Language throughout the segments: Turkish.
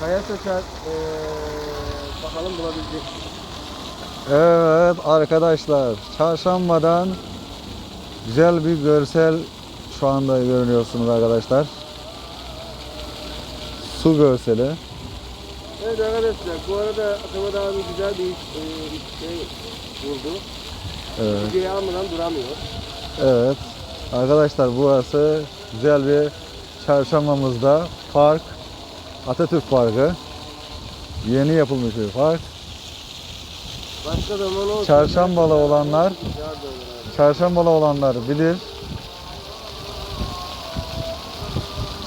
Kaya Söker eee bakalım bulabilecek. Evet arkadaşlar çarşambadan güzel bir görsel şu anda görünüyorsunuz arkadaşlar. Su görseli. Evet arkadaşlar bu arada Atamat abi güzel bir şey vurdu. Evet. Videoyu almadan duramıyor. Evet. Arkadaşlar burası güzel bir çarşambamızda park. Atatürk Parkı. Yeni yapılmış bir park. Başka zaman olsun. Çarşambalı olanlar. Çarşambalı olanlar bilir.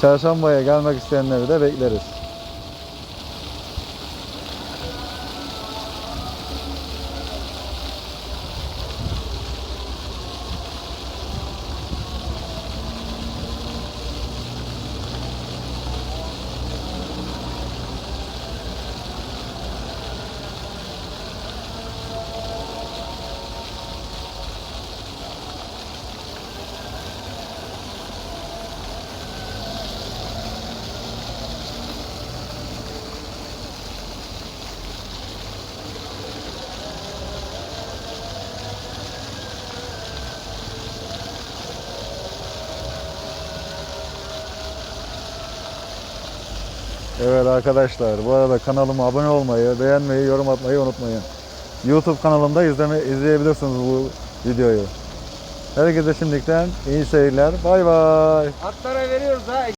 Çarşambaya gelmek isteyenleri de bekleriz. Evet arkadaşlar bu arada kanalıma abone olmayı, beğenmeyi, yorum atmayı unutmayın. YouTube kanalımda izleme, izleyebilirsiniz bu videoyu. Herkese şimdiden iyi seyirler. Bay bay. Atlara veriyoruz ha.